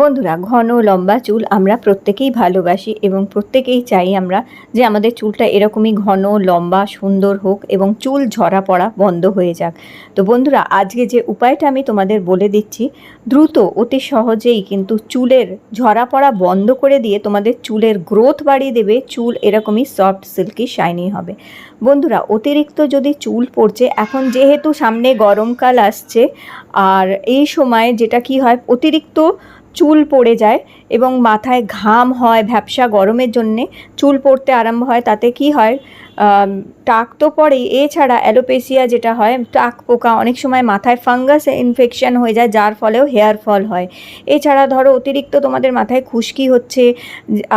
বন্ধুরা, ঘন লম্বা চুল আমরা প্রত্যেকেই ভালোবাসি এবং প্রত্যেকেই চাই আমরা যে আমাদের চুলটা এরকমই ঘন, লম্বা, সুন্দর হোক এবং চুল ঝরা পড়া বন্ধ হয়ে যাক। তো বন্ধুরা, আজকে যে উপায়টা আমি তোমাদের বলে দিচ্ছি, দ্রুত, অতি সহজেই কিন্তু চুলের ঝরা পড়া বন্ধ করে দিয়ে তোমাদের চুলের গ্রোথ বাড়িয়ে দেবে, চুল এরকমই সফট সিল্কি শাইনি হবে। বন্ধুরা, অতিরিক্ত যদি চুল পড়ছে, এখন যেহেতু সামনে গরমকাল আসছে, আর এই সময় যেটা কি হয়, অতিরিক্ত চুল পড়ে যায় এবং মাথায় ঘাম হয় ভ্যাপসা গরমের জন্যে চুল পড়তে আরম্ভ হয়। তাতে কি হয়? টাক তো পড়েই। এছাড়া অ্যালোপেসিয়া যেটা হয় টাক পোকা অনেক সময় মাথায় ফাঙ্গাস ইনফেকশন হয়ে যায় যার ফলেও হেয়ার ফল হয়। এছাড়া ধরো অতিরিক্ত তোমাদের মাথায় খুশকি হচ্ছে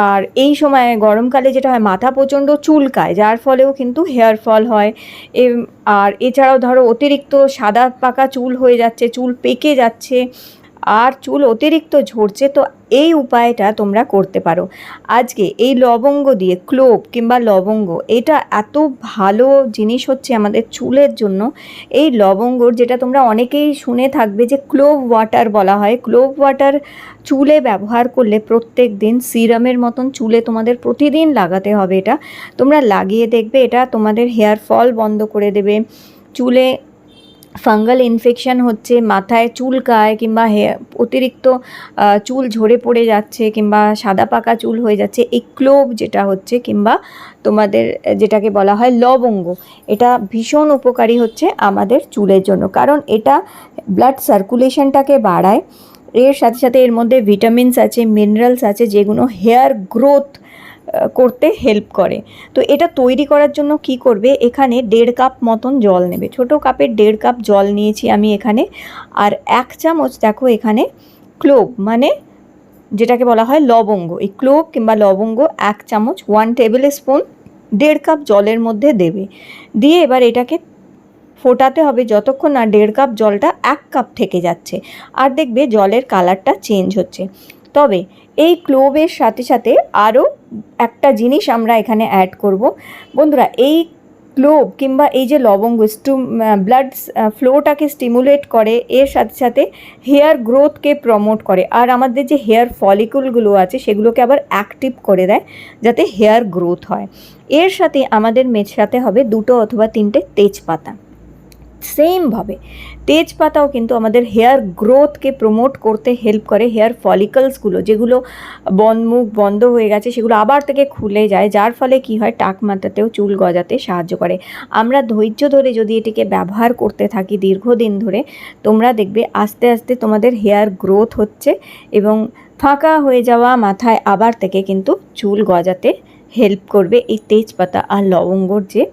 আর এই সময় গরমকালে যেটা হয় মাথা প্রচণ্ড চুলকায় যার ফলেও কিন্তু হেয়ার ফল হয়। এম, আর এছাড়াও ধরো অতিরিক্ত সাদা পাকা চুল হয়ে যাচ্ছে চুল পেকে যাচ্ছে আর চুল অতিরিক্ত ঝরছে, তো এই উপায়টা তোমরা করতে পারো। আজকে এই লবঙ্গ দিয়ে ক্লোভ কিংবা লবঙ্গ, এটা এত ভালো জিনিস হচ্ছে আমাদের চুলের জন্য। এই লবঙ্গর যেটা তোমরা অনেকেই শুনে থাকবে যে ক্লোভ ওয়াটার বলা হয়। ক্লোভ ওয়াটার চুলে ব্যবহার করলে প্রত্যেক দিন সিরামের মতন চুলে তোমাদের প্রতিদিন লাগাতে হবে এটা। তোমরা লাগিয়ে দেখবে, এটা তোমাদের হেয়ার ফল বন্ধ করে দেবে। চুলে ফাঙ্গাল ইনফেকশন হচ্ছে, মাথায় চুলকায় কিংবা হে, অতিরিক্ত চুল ঝরে পড়ে যাচ্ছে কিংবা সাদা পাকা চুল হয়ে যাচ্ছে এই ক্লোভ যেটা হচ্ছে কিংবা তোমাদের, যেটাকে বলা হয় লবঙ্গ, এটা ভীষণ উপকারী হচ্ছে আমাদের চুলের জন্য। কারণ এটা ব্লাড সার্কুলেশনটাকে বাড়ায়, এর সাথে সাথে এর মধ্যে ভিটামিনস আছে মিনারেলস আছে, যেগুলো হেয়ার গ্রোথ করতে হেল্প করে। তো এটা তৈরি করার জন্য কি করবে? এখানে দেড় কাপ মতন জল নেবে। ছোট কাপের দেড় কাপ জল নিয়েছি আমি এখানে। আর এক চামচ দেখো এখানে ক্লোভ মানে যেটাকে বলা হয় লবঙ্গ। এই ক্লোভ কিংবা লবঙ্গ এক চামচ ওয়ান টেবিল স্পুন দেড় কাপ জলের মধ্যে দেবে। দিয়ে এবার এটাকে ফোটাতে হবে যতক্ষণ না দেড় কাপ জলটা এক কাপ থেকে যাচ্ছে। আর দেখবে জলের কালারটা চেঞ্জ হচ্ছে। তবে এই ক্লোভের সাথে সাথে আরও একটা জিনিস আমরা এখানে অ্যাড করব। বন্ধুরা, এই ক্লোভ কিংবা এই যে লবঙ্গ স্টু ব্লাড ফ্লোটাকে স্টিমুলেট করে, এর সাথে সাথে হেয়ার গ্রোথকে প্রমোট করে। আর আমাদের যে হেয়ার ফলিকুলগুলো আছে, সেগুলোকে আবার অ্যাক্টিভ করে দেয়, যাতে হেয়ার গ্রোথ হয়। এর সাথে আমাদের মেশাতে হবে দুটো অথবা তিনটে তেজপাতা। সেমভাবে। তেজপাতাও কিন্তু আমাদের হেয়ার গ্রোথকে প্রমোট করতে হেল্প করে, হেয়ার ফলিকলসগুলো যেগুলো বন মুখ বন্ধ হয়ে গেছে সেগুলো আবার থেকে খুলে যায়, যার ফলে কি হয় টাক মাথাতেও চুল গজাতে সাহায্য করে। আমরা ধৈর্য ধরে যদি এটিকে ব্যবহার করতে থাকি দীর্ঘদিন ধরে, তোমরা দেখবে আস্তে আস্তে তোমাদের হেয়ার গ্রোথ হচ্ছে এবং ফাঁকা হয়ে যাওয়া মাথায় আবার থেকে কিন্তু চুল গজাতে হেল্প করবে এই তেজপাতা আর লবঙ্গর যে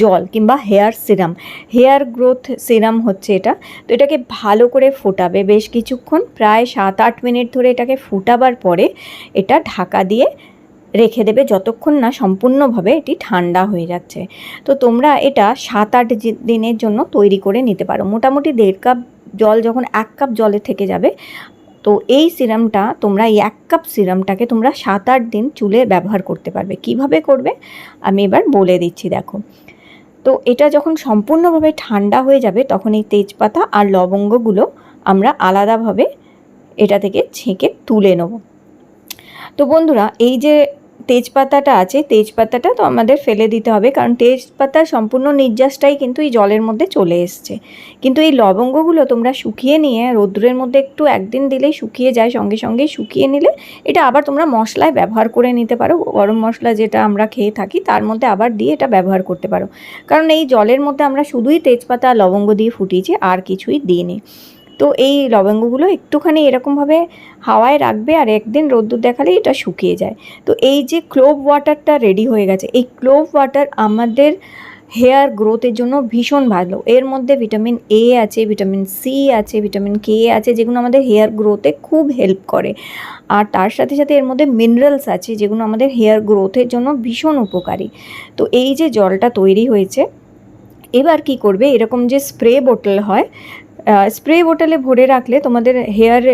জল কিংবা hair serum. Hair growth serum হচ্ছে এটা। তো এটাকে ভালো করে ফোটাবে। বেশ কিছুক্ষণ, প্রায় সাত আট মিনিট ধরে এটাকে ফোটাবার পরে এটা ঢাকা দিয়ে রেখে দেবে। যতক্ষণ না সম্পূর্ণভাবে এটি ঠান্ডা হয়ে যাচ্ছে। তো তোমরা এটা সাত আট দিনের জন্য তৈরি করে নিতে পারো। মোটামুটি দেড় কাপ জল যখন এক কাপ জলে থেকে যাবে তো এই সিরামটা তোমরা, এই এক কাপ সিরামটাকে তোমরা সাত আট দিন চুলে ব্যবহার করতে পারবে। কীভাবে করবে? আমি এবার বলে দিচ্ছি, দেখো। তো এটা যখন সম্পূর্ণভাবে ঠান্ডা হয়ে যাবে, তখন এই তেজপাতা আর লবঙ্গগুলো আমরা আলাদাভাবে এটা থেকে ছেঁকে তুলে নেব। তো বন্ধুরা, এই যে তেজপাতাটা আছে, তেজপাতাটা তো আমাদের ফেলে দিতে হবে, কারণ তেজপাতার সম্পূর্ণ নির্যাসটাই কিন্তু এই জলের মধ্যে চলে এসছে। কিন্তু এই লবঙ্গগুলো তোমরা শুকিয়ে নিয়ে রৌদ্রের মধ্যে একটু একদিন দিলেই শুকিয়ে যায়, সঙ্গে সঙ্গে শুকিয়ে নিলে এটা আবার তোমরা মশলায় ব্যবহার করে নিতে পারো, গরম মশলা যেটা আমরা খেয়ে থাকি তার মধ্যে আবার দিয়ে এটা ব্যবহার করতে পারো। কারণ এই জলের মধ্যে আমরা শুধুই তেজপাতা লবঙ্গ দিয়ে ফুটিয়েছি, আর কিছুই দিইনি। তো এই লবঙ্গগুলো একটুখানি এরকমভাবে হাওয়ায় রাখবে আর একদিন রোদ্দুর দেখালেই এটা শুকিয়ে যায়। তো এই যে ক্লোভ ওয়াটারটা রেডি হয়ে গেছে, এই ক্লোভ ওয়াটার আমাদের হেয়ার গ্রোথের জন্য ভীষণ ভালো। এর মধ্যে ভিটামিন এ আছে ভিটামিন সি আছে ভিটামিন কে আছে, যেগুলো আমাদের হেয়ার গ্রোথে খুব হেল্প করে। আর তার সাথে সাথে এর মধ্যে মিনারেলস আছে, যেগুলো আমাদের হেয়ার গ্রোথের জন্য ভীষণ উপকারী। তো এই যে জলটা তৈরি হয়েছে, এবার কি করবে, এরকম যে স্প্রে বোতল হয় স্প্রে বোটলে ভরে রাখলে তোমাদের হেয়ার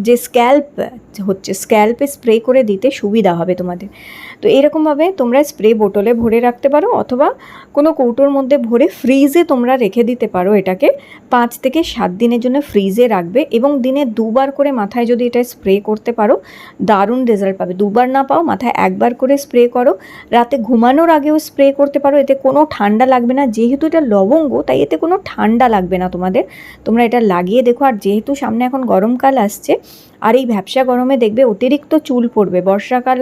যে স্ক্যাল্প হচ্ছে স্ক্যাল্পে স্প্রে করে দিতে সুবিধা হবে তোমাদের। তো এরকমভাবে তোমরা স্প্রে বোটলে ভরে রাখতে পারো অথবা কোনো কৌটোর মধ্যে ভরে ফ্রিজে তোমরা রেখে দিতে পারো এটাকে। পাঁচ থেকে সাত দিনের জন্য ফ্রিজে রাখবে এবং দিনে দুবার করে মাথায় যদি এটা স্প্রে করতে পারো, দারুণ রেজাল্ট পাবে। দুবার না পাও, মাথায় একবার করে স্প্রে করো। রাতে ঘুমানোর আগেও স্প্রে করতে পারো, এতে কোনো ঠান্ডা লাগবে না। যেহেতু এটা লবঙ্গ, তাই এতে কোনো ঠান্ডা লাগবে না তোমাদের। তোমরা এটা লাগিয়ে দেখো। আর যেহেতু সামনে এখন গরমকাল আসছে, আর এই ভ্যাবসা গরমে দেখবে অতিরিক্ত চুল পড়বে। বর্ষাকাল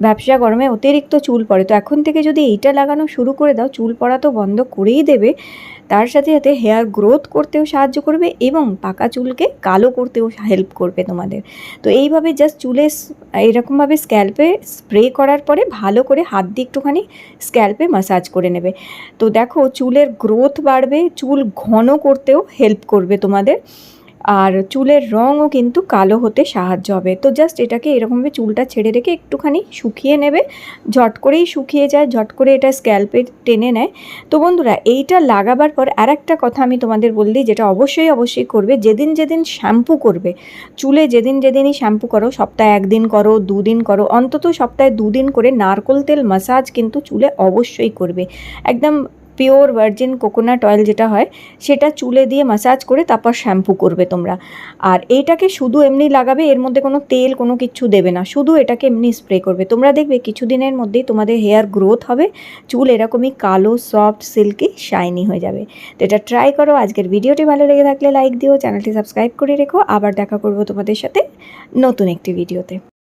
ব্যবসা গরমে অতিরিক্ত চুল পড়ে। তো এখন থেকে যদি এইটা লাগানো শুরু করে দাও, চুল পড়া তো বন্ধ করেই দেবে। তার সাথে সাথে হেয়ার গ্রোথ করতেও সাহায্য করবে এবং পাকা চুলকে কালো করতেও হেল্প করবে তোমাদের। তো এইভাবে জাস্ট চুলে এরকমভাবে স্ক্যাল্পে স্প্রে করার পরে ভালো করে হাত দিয়ে একটুখানি স্ক্যাল্পে মাসাজ করে নেবে। তো দেখো চুলের গ্রোথ বাড়বে, চুল ঘন করতেও হেল্প করবে তোমাদের। আর চুলের রঙও কিন্তু কালো হতে সাহায্য হবে। তো জাস্ট এটাকে এরকমভাবে চুলটা ছেড়ে রেখে একটুখানি শুকিয়ে নেবে। ঝট করেই শুকিয়ে যায়, ঝট করে এটা স্ক্যাল্পে টেনে নেয়। তো বন্ধুরা, এইটা লাগাবার পর আর একটা কথা আমি তোমাদের বল যেটা অবশ্যই অবশ্যই করবে। যেদিন যেদিন শ্যাম্পু করবে, চুলে যেদিন, যেদিনই শ্যাম্পু করো, সপ্তাহে একদিন করো, দুদিন করো, অন্তত সপ্তাহে দুদিন করে নারকোল তেল মাসাজ কিন্তু চুলে অবশ্যই করবে। একদম পিওর ভার্জিন কোকোনাট অয়েল যেটা হয়, সেটা চুলে দিয়ে মাসাজ করে তারপর শ্যাম্পু করবে তোমরা। আর এইটাকে শুধু এমনি লাগাবে, এর মধ্যে কোনো তেল, কোনো কিছু দেবে না। শুধু এটাকে এমনি স্প্রে করবে। তোমরা দেখবে কিছুদিনের মধ্যেই তোমাদের হেয়ার গ্রোথ হবে, চুল এরকমই কালো সফট সিল্কি শাইনি হয়ে যাবে। তো এটা ট্রাই করো, আজকের ভিডিওটি ভালো লেগে থাকলে লাইক দিও, চ্যানেলটি সাবস্ক্রাইব করে রেখো। আবার দেখা করব তোমাদের সাথে নতুন একটি ভিডিওতে।